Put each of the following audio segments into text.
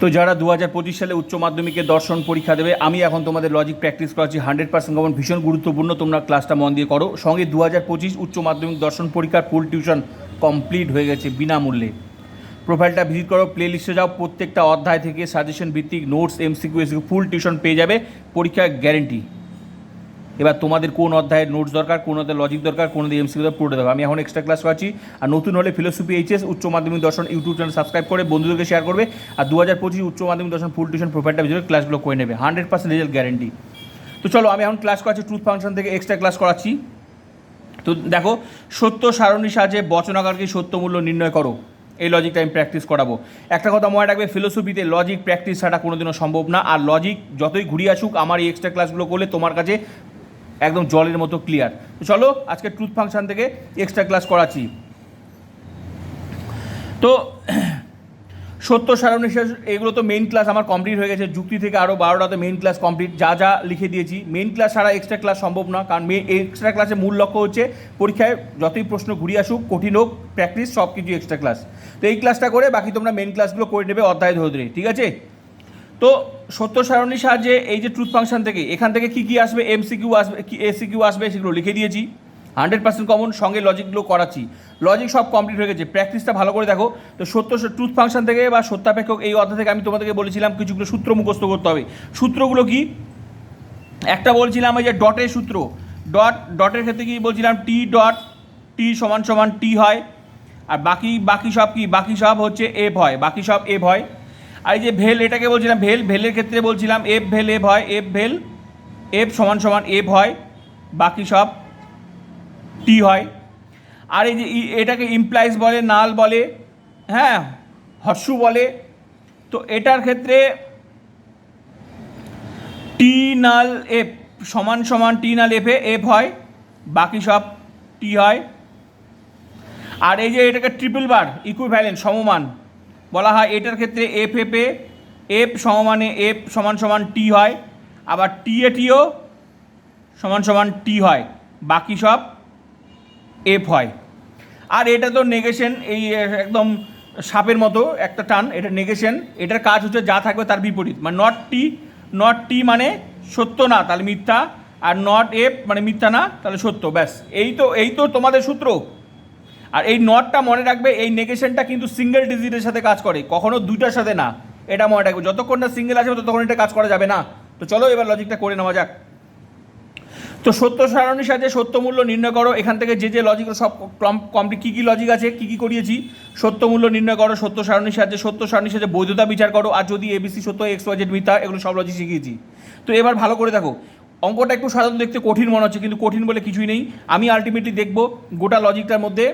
তো যারা দু হাজার পঁচিশ সালে উচ্চ মাধ্যমিকে দর্শন পরীক্ষা দেবে, আমি এখন তোমাদের লজিক প্র্যাকটিস করাচ্ছি হান্ড্রেড পার্সেন্ট কমন ভীষণ গুরুত্বপূর্ণ, তোমরা ক্লাসটা মন দিয়ে করো। সঙ্গে দু হাজার পঁচিশ উচ্চ মাধ্যমিক দর্শন পরীক্ষার ফুল টিউশন কমপ্লিট হয়ে গেছে বিনামূল্যে। প্রোফাইলটা ভিজিট করো প্লে লিস্টে যাও, প্রত্যেকটা অধ্যায় থেকে সাজেশন ভিত্তিক notes MCQ SAQ full tuition পেয়ে যাবে, পরীক্ষার গ্যারেন্টি এবার তোমাদের কোন অধ্যায়ের নোটস দরকার, কোন অধ্যায় লজিক দরকার, কোন অধ্যায় এমসিকিউ দরকার, পুরোটা দরকার আমি এখন এক্সট্রা ক্লাস করাচ্ছি। আর নতুন হলে ফিলোসফি এইচএস উচ্চ মাধ্যমিক দর্শন ইউটিউব চ্যানেল সাবস্ক্রাইব করে বন্ধুদেরকে শেয়ার করবে। আর দু হাজার পঁচিশ উচ্চ মাধ্যমিক দর্শন ফুল টিউশন প্রোফাইলটা ভিজিট ক্লাসগুলো করে নেবে। হান্ড্রেড পার্সেন্ট রেজাল্ট গ্যারেন্টি তো চলো, আমি এখন ক্লাস করাচ্ছি ট্রুথ ফাংশন থেকে এক্সট্রা ক্লাস করাচ্ছি। তো দেখো, সত্য সারণী সাহায্যে বচনাকারকে সত্য মূল্য নির্ণয় করো। এই লজিকটা আমি প্র্যাকটিস করাবো। একটা কথা মনে রাখবে ফিলোসফিতে লজিক প্র্যাকটিস ছাড়া কোনোদিনও সম্ভব না। আর লজিক যতই ঘুরিয়ে আসুক, আমার এই এক্সট্রা ক্লাসগুলো করলে তোমার কাছে একদম জলের মতো ক্লিয়ার তো চলো, আজকে ট্রুথ ফাংশন থেকে এক্সট্রা ক্লাস করাচ্ছি। তো, সত্য সারণী শেষ এগুলো তো মেইন ক্লাস আমার কমপ্লিট হয়ে গেছে। যুক্তি থেকে আরও বারোটাতে মেইন ক্লাস কমপ্লিট যা যা লিখে দিয়েছি মেইন ক্লাস ছাড়া এক্সট্রা ক্লাস সম্ভব না। কারণ এক্সট্রা ক্লাসের মূল লক্ষ্য হচ্ছে পরীক্ষায় যতই প্রশ্ন ঘুরিয়ে আসুক, কঠিন হোক প্র্যাকটিস সব কিছু এক্সট্রা ক্লাস তো এই ক্লাসটা করে বাকি তোমরা মেইন ক্লাসগুলো করে নেবে অধ্যায় ধরে ধরে, ঠিক আছে? তো সত্য সারণীর সাহায্যে এই যে ট্রুথ ফাংশন থেকে, এখান থেকে কি কি আসবে এমসিকিউ আসবে, কি এসিকিউ আসবে সেগুলো লিখে দিয়েছি। হান্ড্রেড পার্সেন্ট কমন সঙ্গে লজিকগুলো করাচ্ছি। লজিক সব কমপ্লিট হয়ে গেছে। প্র্যাকটিসটা ভালো করে দেখো। তো সত্য ট্রুথ ফাংশন থেকে বা সত্যাপেক্ষক এই অধ্যায় থেকে আমি তোমাদেরকে বলেছিলাম কিছুগুলো সূত্র মুখস্থ করতে হবে। সূত্রগুলো কি? একটা বলছিলাম এই যে ডটের সূত্র। ডট ডটের ক্ষেত্রে কি বলছিলাম? টি ডট টি সমান সমান টি হয়। আর বাকি বাকি সব কি? বাকি সব হচ্ছে এফ হয়। বাকি সব এফ হয়। আর এই যে ভেল এটাকে বলছিলাম, ভেল, ভেলের ক্ষেত্রে বলছিলাম, এফ ভেল, এফ হয়, এফ ভেল, এফ সমান সমান এফ হয়, বাকি সব টি হয়। আর এই যে এটাকে ইমপ্লাইজ বলে নাল বলে হ্যাঁ হর্ষু বলে, তো এটার ক্ষেত্রে টি নাল এফ, সমান সমান টি নাল এফে এফ হয়, বাকি সব টি হয়। আর এই যে এটাকে ট্রিপল বার ইকুইভ্যালেন্ট সমমান বলা হয় এটার ক্ষেত্রে এফ এফ এ এফ সমমানে এফ সমান সমান টি হয়, আবার টি এ টিও সমান সমান টি হয়, বাকি সব এফ হয়। আর এটা তো নেগেশন এই একদম সাপের মতো একটা টান, এটা নেগেশন এটার কাজ হচ্ছে যা থাকবে তার বিপরীত মানে নট টি নট টি মানে সত্য না, তাহলে মিথ্যা, আর নট এফ মানে মিথ্যা না, তাহলে সত্য, ব্যাস। এই তো এই তো তোমাদের সূত্র। আর এই নটটা মনে রাখবে, এই নেগেশনটা কিন্তু সিঙ্গেল ডিজিটের সাথে কাজ করে, কখনো দুইটার সাথে না। এটা মনে রাখবে, যতক্ষণ না সিঙ্গেল আসবে, ততক্ষণ এটা কাজ করা যাবে না। তো চলো এবার লজিকটা করে নেওয়া যাক। তো সত্য সারণীর সাথে সত্য মূল্য নির্ণয় করো, এখান থেকে যে যে লজিক সব কমপ্লিট কী কী লজিক আছে, কী কী করিয়েছি, সত্য মূল্য নির্ণয় করো, সত্য সারণীর সাহায্যে সত্য সারণীর সাথে বৈধতা বিচার করো, আর যদি এবিসি সত্য এক্স ওয়াই জেড মিথ্যা, এগুলো সব লজিক শিখিয়েছি। তো এবার ভালো করে দেখো, অঙ্কটা একটু সাধারণত দেখতে কঠিন মনে হচ্ছে, কিন্তু কঠিন বলে কিছুই নেই। আমি আলটিমেটলি দেখব গোটা লজিকটার মধ্যে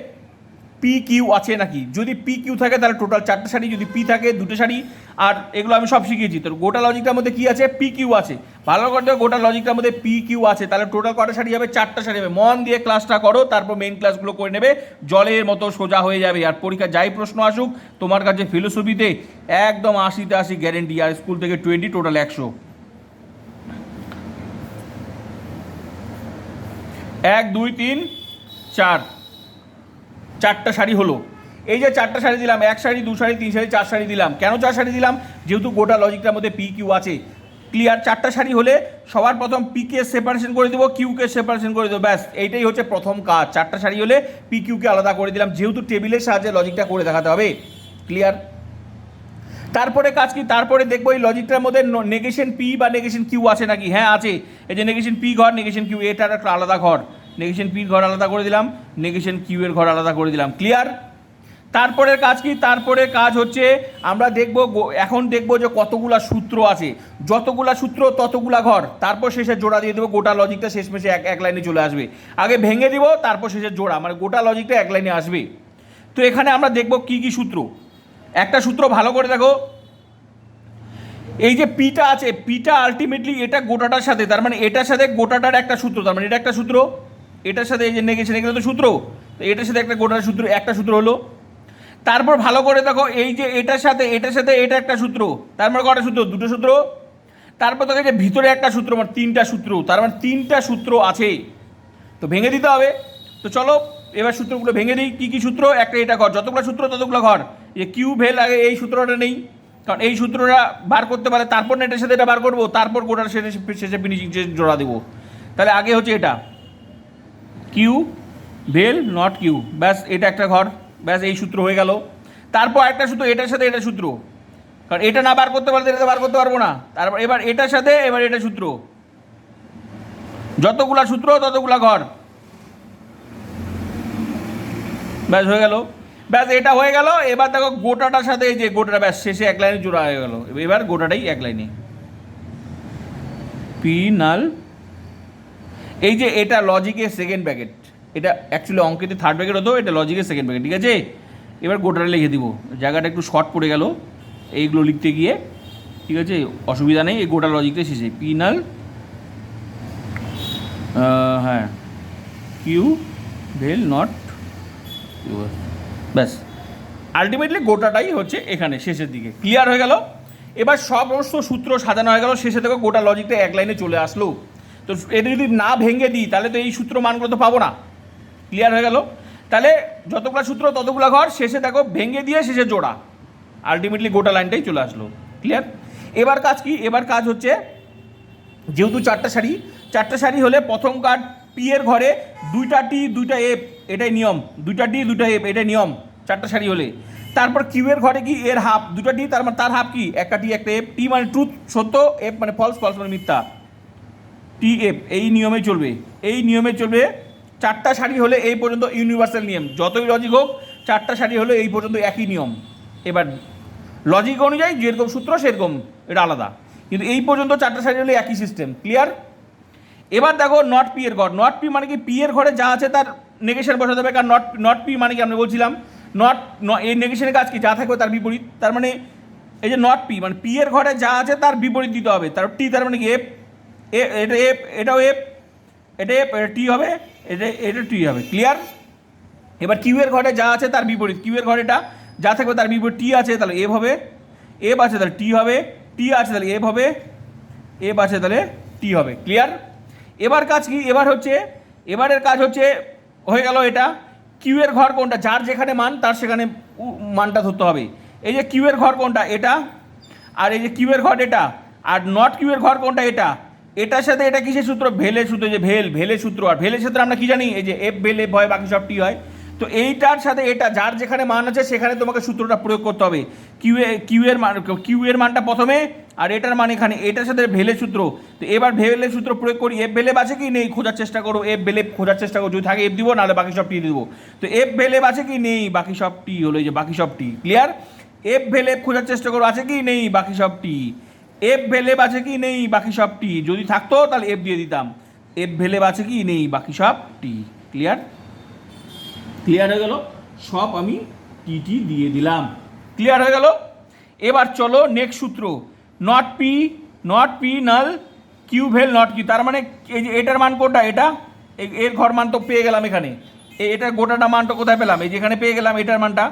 পি কিউ আছে নাকি? যদি পি কিউ থাকে তাহলে টোটাল চারটে শাড়ি যদি পি থাকে দুটো শাড়ি। আর এগুলো আমি সব শিখিয়েছি। তো গোটা লজিকটার মধ্যে কি আছে? পি কিউ আছে। ভালো করে দেখো, গোটা লজিকটার মধ্যে পি কিউ আছে। তাহলে টোটাল কটা শাড়ি হবে? চারটা শাড়ি হবে। মন দিয়ে ক্লাসটা করো তারপর মেইন ক্লাসগুলো করে নেবে। জলের মতো সোজা হয়ে যাবে। আর পরীক্ষা যাই প্রশ্ন আসুক তোমার কাছে ফিলোসফিতে একদম আশিতে আশি গ্যারেন্টি আর স্কুল থেকে টোয়েন্টি টোটাল একশো। এক দুই তিন চার। চারটা শাড়ি হলো। এই যে চারটা শাড়ি দিলাম, এক শাড়ি, দু শাড়ি, তিন শাড়ি, চার শাড়ি দিলাম। কেন চার শাড়ি দিলাম? যেহেতু গোটা লজিকটার মধ্যে পি কিউ আছে। ক্লিয়ার চারটা শাড়ি হলে সবার প্রথম পিকে সেপারেশন করে দেবো কিউকে সেপারেশন করে দেবো, ব্যাস। এইটাই হচ্ছে প্রথম কাজ। চারটা শাড়ি হলে পি কিউকে আলাদা করে দিলাম, যেহেতু টেবিলের সাহায্যে লজিকটা করে দেখাতে হবে। ক্লিয়ার তারপরে কাজ কি? তারপরে দেখব এই লজিকটার মধ্যে নেগেশন পি বা নেগেশন কিউ আছে নাকি? হ্যাঁ আছে। এই যে নেগেশন পি ঘর নেগেশন কিউ এটার একটা আলাদা ঘর। নেগেশন পির ঘর আলাদা করে দিলাম নেগেশন কিউ এর ঘর আলাদা করে দিলাম। ক্লিয়ার তারপরের কাজ কি? তারপরে কাজ হচ্ছে, আমরা দেখব এখন দেখব যে কতগুলা সূত্র আছে। যতগুলা সূত্র, ততগুলা ঘর। তারপর শেষে জোড়া দিয়ে দেবো, গোটা লজিকটা শেষমেশে এক এক লাইনে চলে আসবে। আগে ভেঙে দিব, তারপর শেষে জোড়া মানে গোটা লজিকটা এক লাইনে আসবে। তো এখানে আমরা দেখব কি কি সূত্র। একটা সূত্র ভালো করে দেখো। এই যে পিটা আছে পিটা আলটিমেটলি এটা গোটাটার সাথে, তার মানে এটার সাথে গোটাটার একটা সূত্র, তার মানে এটা একটা সূত্র। এটার সাথে এই যে নেগেশন এগুলো তো সূত্র। তো এটার সাথে একটা গোটার সূত্র, একটা সূত্র হলো। তারপর ভালো করে দেখো, এই যে এটার সাথে এটার সাথে এটা একটা সূত্র। তার মানে কটা সূত্র? দুটো সূত্র। তারপর দেখো যে ভিতরে একটা সূত্র মানে তিনটা সূত্র। তার মানে তিনটা সূত্র আছে। তো ভেঙে দিতে হবে। তো চলো, এবার সূত্রগুলো ভেঙে দিই। কী কী সূত্র? একটা এটা ঘর। যতগুলো সূত্র, ততগুলো ঘর। যে কিউ ভেল আগে এই সূত্রটা নেই। কারণ এই সূত্রটা বার করতে পারে তারপর না এটার সাথে এটা বার করব, তারপর গোটার শেষে শেষে ফিনিশিং জোড়া দেবো। তাহলে আগে হচ্ছে এটা। কিউ ভেল নট কিউ ব্যাস, এটা একটা ঘর। ব্যাস, এই সূত্র হয়ে গেল। তারপর একটা সূত্র, এটার সাথে এটা সূত্র। কারণ এটা না বার করতে পারলে এটা বার করতে পারব না। তারপর এবার এটার সাথে, এবার এটা সূত্র। যতগুলা সূত্র, ততগুলা ঘর। ব্যাস, হয়ে গেল। ব্যাস, এটা হয়ে গেল। এবার দেখো গোটাটার সাথে যে গোটাটা, ব্যাস, শেষে এক লাইনে জোড়া হয়ে গেল। এবার গোটাটাই এক লাইনে। পি নাল এই যে এটা লজিকের সেকেন্ড প্যাকেট এটা অ্যাকচুয়ালি অঙ্কেতে থার্ড প্যাকেট হতো এটা লজিকের সেকেন্ড প্যাকেট ঠিক আছে? এবার গোটাটা লিখে দিব। জায়গাটা একটু শর্ট পড়ে গেল। এইগুলো লিখতে গিয়ে, ঠিক আছে? অসুবিধা নেই, এই গোটা লজিকটা শেষে। পিনাল হ্যাঁ কিউ ভেল নট ব্যাস। আলটিমেটলি গোটাটাই হচ্ছে এখানে, শেষের দিকে। ক্লিয়ার হয়ে গেল? এবার সমস্ত সূত্র সাজানো হয়ে গেল। শেষে থেকে গোটা লজিকটা এক লাইনে চলে আসলো। তো এটা যদি না ভেঙে দিই, তাহলে তো এই সূত্র মানগুলো তো পাবো না। ক্লিয়ার হয়ে গেল? তাহলে যতগুলো সূত্র, ততগুলো ঘর, শেষে দেখো ভেঙে দিয়ে শেষে জোড়া। আলটিমেটলি গোটা লাইনটাই চলে আসলো। ক্লিয়ার এবার কাজ কি? এবার কাজ হচ্ছে, যেহেতু চারটা শাড়ি চারটা শাড়ি হলে প্রথম কার্ড পি এর ঘরে দুইটা টি দুইটা এফ এটাই নিয়ম। দুইটা টি দুইটা এফ এটাই নিয়ম, চারটা শাড়ি হলে। তারপর কিউ এর ঘরে কি? এর হাফ দুটা টি তার মানে তার হাফ কি? একটা টি একটা এফ টি মানে ট্রুথ সত্য এফ মানে ফলস ফলস মানে মিথ্যা। টি এফ এই নিয়মে চলবে। এই নিয়মে চলবে, চারটা শাড়ি হলে এই পর্যন্ত ইউনিভার্সাল নিয়ম। যতই লজিক হোক, চারটা শাড়ি হলে এই পর্যন্ত একই নিয়ম। এবার লজিক অনুযায়ী যেরকম সূত্র, সেরকম এটা আলাদা। কিন্তু এই পর্যন্ত চারটা শাড়ি হলে একই সিস্টেম ক্লিয়ার এবার দেখো নট পি এর ঘর। নট পি মানে কি? পি এর ঘরে যা আছে তার নেগেশন বসাতে হবে। কারণ নট নট পি মানে কি? আমরা বলছিলাম নট এই নেগেশনের কাজ কি? যা থাকবে তার বিপরীত। তার মানে এই যে নট পি মানে পি এর ঘরে যা আছে তার বিপরীত দিতে হবে। তার টি তার মানে কি? এফ এটা এফ এটাও এফ এটা এফ এটা টি হবে, এটা এটা টি হবে ক্লিয়ার এবার কিউ এর ঘরে যা আছে তার বিপরীত কিউ এর ঘরে এটা, যা থাকবে তার বিপরীত টি আছে তাহলে এফ হবে এফ আছে তাহলে টি হবে টি আছে তাহলে এফ হবে এফ আছে তাহলে টি হবে ক্লিয়ার এবার কাজ কি? এবার হচ্ছে, এবারের কাজ হচ্ছে, হয়ে গেল এটা কিউ এর ঘর কোনটা? যার যেখানে মান, তার সেখানে মানটা ধরতে হবে। এই যে কিউ এর ঘর কোনটা? এটা। আর এই যে কিউ এর ঘর এটা। আর নট কিউ এর ঘর কোনটা? এটা। এটার সাথে এটা কিসের সূত্র? ভেলের সূত্র যে ভেল, ভেলের সূত্র আর ভেলের সূত্র আমরা কি জানি? এই যে এফ ভেল এফ হয় বাকি সব টি হয়। তো এইটার সাথে এটা, যার যেখানে মান আছে সেখানে তোমাকে সূত্রটা প্রয়োগ করতে হবে। কিউ কিউ এর মান কিউ এর মানটা প্রথমে আর এটার মান এখানে। এটার সাথে ভেলের সূত্র। তো এবার ভেলের সূত্র প্রয়োগ করি। এফ ভেলেব আছে কি নেই? খোঁজার চেষ্টা করো। এফ ভেলেব খোঁজার চেষ্টা করো। যদি থাকে এফ দিব, নাহলে বাকি সব টি দিব। তো এফ ভেলেব আছে কি নেই? বাকি সব টি হলো এই যে বাকি সব টি ক্লিয়ার এফ ভেলেব খোঁজার চেষ্টা করো। আছে কি নেই? বাকি সব টি এফ ভেলেব আছে কি? নেই, বাকি সব টি যদি থাকতো, তাহলে এফ দিয়ে দিতাম। এফ ভেলেব আছে কি? নেই, বাকি সব টি ক্লিয়ার ক্লিয়ার হয়ে গেল? সব আমি টি টি দিয়ে দিলাম। ক্লিয়ার হয়ে গেল? এবার চলো নেক্সট সূত্র। Not P not P null Q well not Q তার মানে এই যে এটার মান কোনটা? এটা? এর ঘর মান তো পেয়ে গেলাম এখানে। এটার গোটাটা মানটা কোথায় পেলাম? এই যেখানে পেয়ে গেলাম এটার মানটা।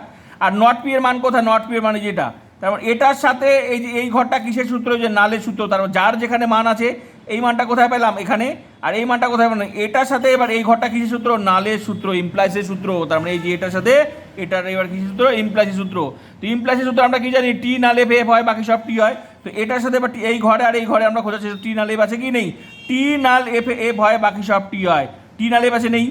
আর নট পি এর মান কোথায়? নট পি এর মানে যেটা? তার মানে এটার সাথে এই যে, এই ঘরটা কিসের সূত্র? যে নালের সূত্র। তার মানে যার যেখানে মান আছে, এই মানটা কোথায় পেলাম? এখানে। আর এই মানটা কোথায় পেলাম? এটার সাথে এবার এই ঘরটা কিসের সূত্র? নালের সূত্র ইমপ্লাইসের সূত্র। তার মানে এই যে এটার সাথে, এটার এবার কিসের সূত্র? ইমপ্লাইসের সূত্র। তো ইমপ্লাইসের সূত্র আমরা কি জানি? টি নালে এফ হয়, বাকি সব টি হয়। তো এটার সাথে এবার এই ঘরে আর এই ঘরে আমরা খোঁজাচ্ছি টি নাল আছে কি নেই? টি নাল এফ এফ হয় বাকি সব টি হয়। টি নাল আছে নেই।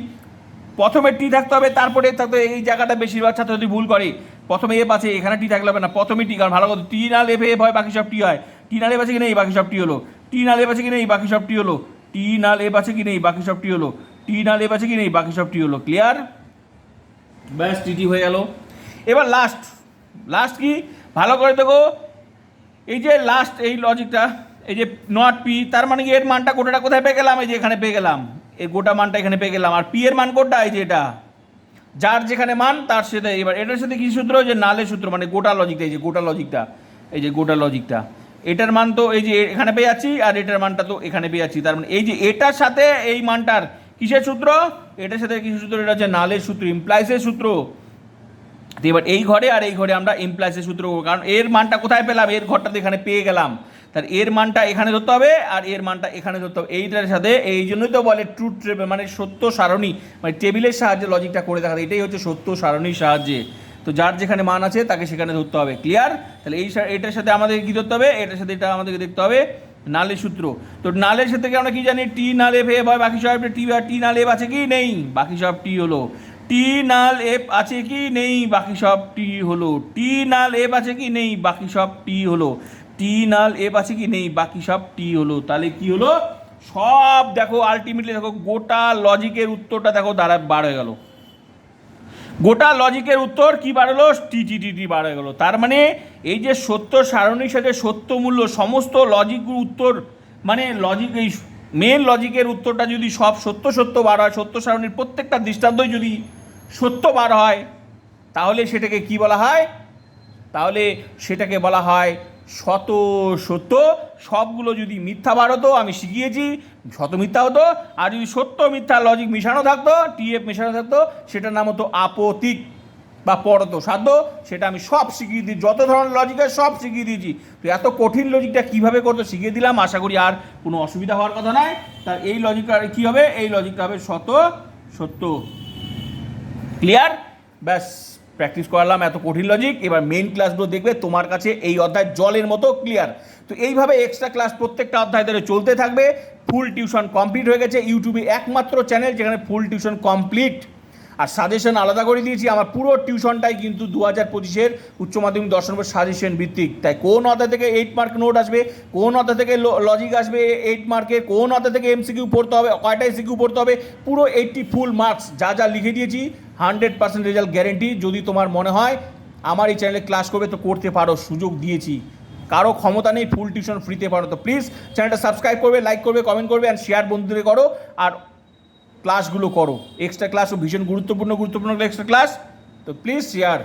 প্রথমে টি থাকতে হবে, তারপরে থাকতে এই জায়গাটা বেশিরভাগ ছাত্র যদি ভুল করে। প্রথমে এফ আছে এখানে টি থাকলে হবে না। প্রথমে টি, কারণ ভালো কথা, টি নাল এফ এফ হয় বাকি সব টি হয়। টি নাল এফ আছে কি নেই বাকি সব টি হলো। টি নাল এফ আছে কি নেই বাকি সব টি হলো। টি নাল এফ আছে কি নেই বাকি সব টি হলো। টি নাল এফ আছে কি নেই বাকি সব টি হলো। ক্লিয়ার ব্যাস টিটি হয়ে গেল। এবার লাস্ট লাস্ট কি? ভালো করে দেখো। এই যে লাস্ট এই লজিকটা এই যে নট পি তার মানে কি এর মানটা গোটাটা কোথায় পেয়ে গেলাম? এই যে এখানে পেয়ে গেলাম। এই গোটা মানটা এখানে পেয়ে গেলাম। আর পি এর মান কোনটা? এই যে এটা। যার যেখানে মান, তার সাথে এবার এটার সাথে কি সূত্র? যে নালের সূত্র মানে গোটা লজিকটা এই যে গোটা লজিকটা এই যে গোটা লজিকটা এটার মান তো এই যে এখানে পেয়ে যাচ্ছি, আর এটার মানটা তো এখানে পেয়ে যাচ্ছি। তার মানে এই যে এটার সাথে এই মানটার কিসের সূত্র? এটার সাথে কিসের সূত্র? এটা হচ্ছে নালের সূত্র ইমপ্লাইসের সূত্র। তো এবার এই ঘরে আর এই ঘরে আমরা ইমপ্লাইসের সূত্র। কারণ এর মানটা কোথায় পেলাম? এর ঘরটা তো এখানে পেয়ে গেলাম। তার এর মানটা এখানে ধরতে হবে আর এর মানটা এখানে ধরতে হবে। এইটার সাথে এই জন্যই তো বলে ট্রুথ টেবিল মানে সত্য সারণী মানে টেবিলের সাহায্যে লজিকটা করে দেখা এটাই হচ্ছে সত্য সারণীর সাহায্যে। তো যার যেখানে মান আছে তাকে সেখানে ধরতে হবে। ক্লিয়ার তাহলে এই এটার সাথে আমাদেরকে কী ধরতে হবে? এটার সাথে এটা আমাদেরকে দেখতে হবে নালে সূত্র। তো নালের সাথে কি আমরা কি জানি? টি নাল এফ এফ হয়, বাকি সব টি টি নাল এফ আছে কি? নেই। বাকি সব টি হলো। টি নাল এফ আছে কি? নেই। বাকি সব টি হলো। টি নাল এফ আছে কি? নেই। বাকি সব টি হলো। টি নাল এফ আছে কি? নেই, বাকি সব টি হলো। তাহলে কি হলো? সব দেখো আলটিমেটলি দেখো, গোটা লজিকের উত্তরটা দেখো দাঁড়া বার হয়ে গেল। গোটা লজিকের উত্তর কি বাড়লো টি টি টি টি বার হয়ে গেলো। তার মানে এই যে সত্য সারণীর সাথে সত্য মূল্য, সমস্ত লজিক উত্তর মানে লজিক এই মেন লজিকের উত্তরটা যদি সব সত্য সত্য বার হয়, সত্য সারণীর প্রত্যেকটা দৃষ্টান্তই যদি সত্য বার হয়, তাহলে সেটাকে কি বলা হয়? তাহলে সেটাকে বলা হয় শত সত্য, সবগুলো যদি মিথ্যা বার হতো, আমি শিখিয়েছি, শত মিথ্যা হতো, আর যদি সত্য মিথ্যা লজিক মিশানো থাকতো টিএফ মেশানো থাকতো, সেটার নাম হতো আপতিক বা পরত সাধ্য, সেটা আমি সব শিখিয়ে দিই যত ধরনের লজিক আছে, সব শিখিয়ে দিয়েছি। তো এত কঠিন লজিকটা কীভাবে করতো শিখিয়ে দিলাম, আশা করি আর কোনো অসুবিধা হওয়ার কথা নয়। তার এই লজিকটা কী হবে? এই লজিকটা হবে শত সত্য। ক্লিয়ার ব্যাস। প্র্যাকটিস করালাম, এত কঠিন লজিক এবার মেইন ক্লাসগুলো দেখবে, তোমার কাছে এই অধ্যায় জলের মতো ক্লিয়ার তো এইভাবে এক্সট্রা ক্লাস প্রত্যেকটা অধ্যায় ধরে চলতে থাকবে। ফুল টিউশন কমপ্লিট হয়ে গেছে। ইউটিউবে একমাত্র চ্যানেল যেখানে ফুল টিউশন কমপ্লিট আর সাজেশন আলাদা করে দিয়েছি। আমার পুরো টিউশনটাই কিন্তু দু হাজার পঁচিশের উচ্চ মাধ্যমিক দর্শন সাজেশন ভিত্তিক। তাই কোন অধ্যায় থেকে এইট মার্ক নোট আসবে, কোন অধ্যায় থেকে লজিক আসবে এইট মার্কের কোন অধ্যায় থেকে এমসিকিউ পড়তে হবে, কয়টা এসিকিউ পড়তে হবে, পুরো এইটটি ফুল মার্কস যা যা লিখে দিয়েছি হান্ড্রেড পার্সেন্ট রেজাল্ট গ্যারেন্টি। যদি তোমার মনে হয়, আমার এই চ্যানেলে ক্লাস করবে, তো করতে পারো, সুযোগ দিয়েছি। কারও ক্ষমতা নেই ফুল টিউশন ফ্রিতে পারো তো। প্লিজ চ্যানেলটা সাবস্ক্রাইব করবে লাইক করবে কমেন্ট করবে অ্যান্ড শেয়ার বন্ধুদের করো, আর ক্লাসগুলো করো। এক্সট্রা ক্লাসও ভীষণ গুরুত্বপূর্ণ গুরুত্বপূর্ণ এক্সট্রা ক্লাস তো প্লিজ শেয়ার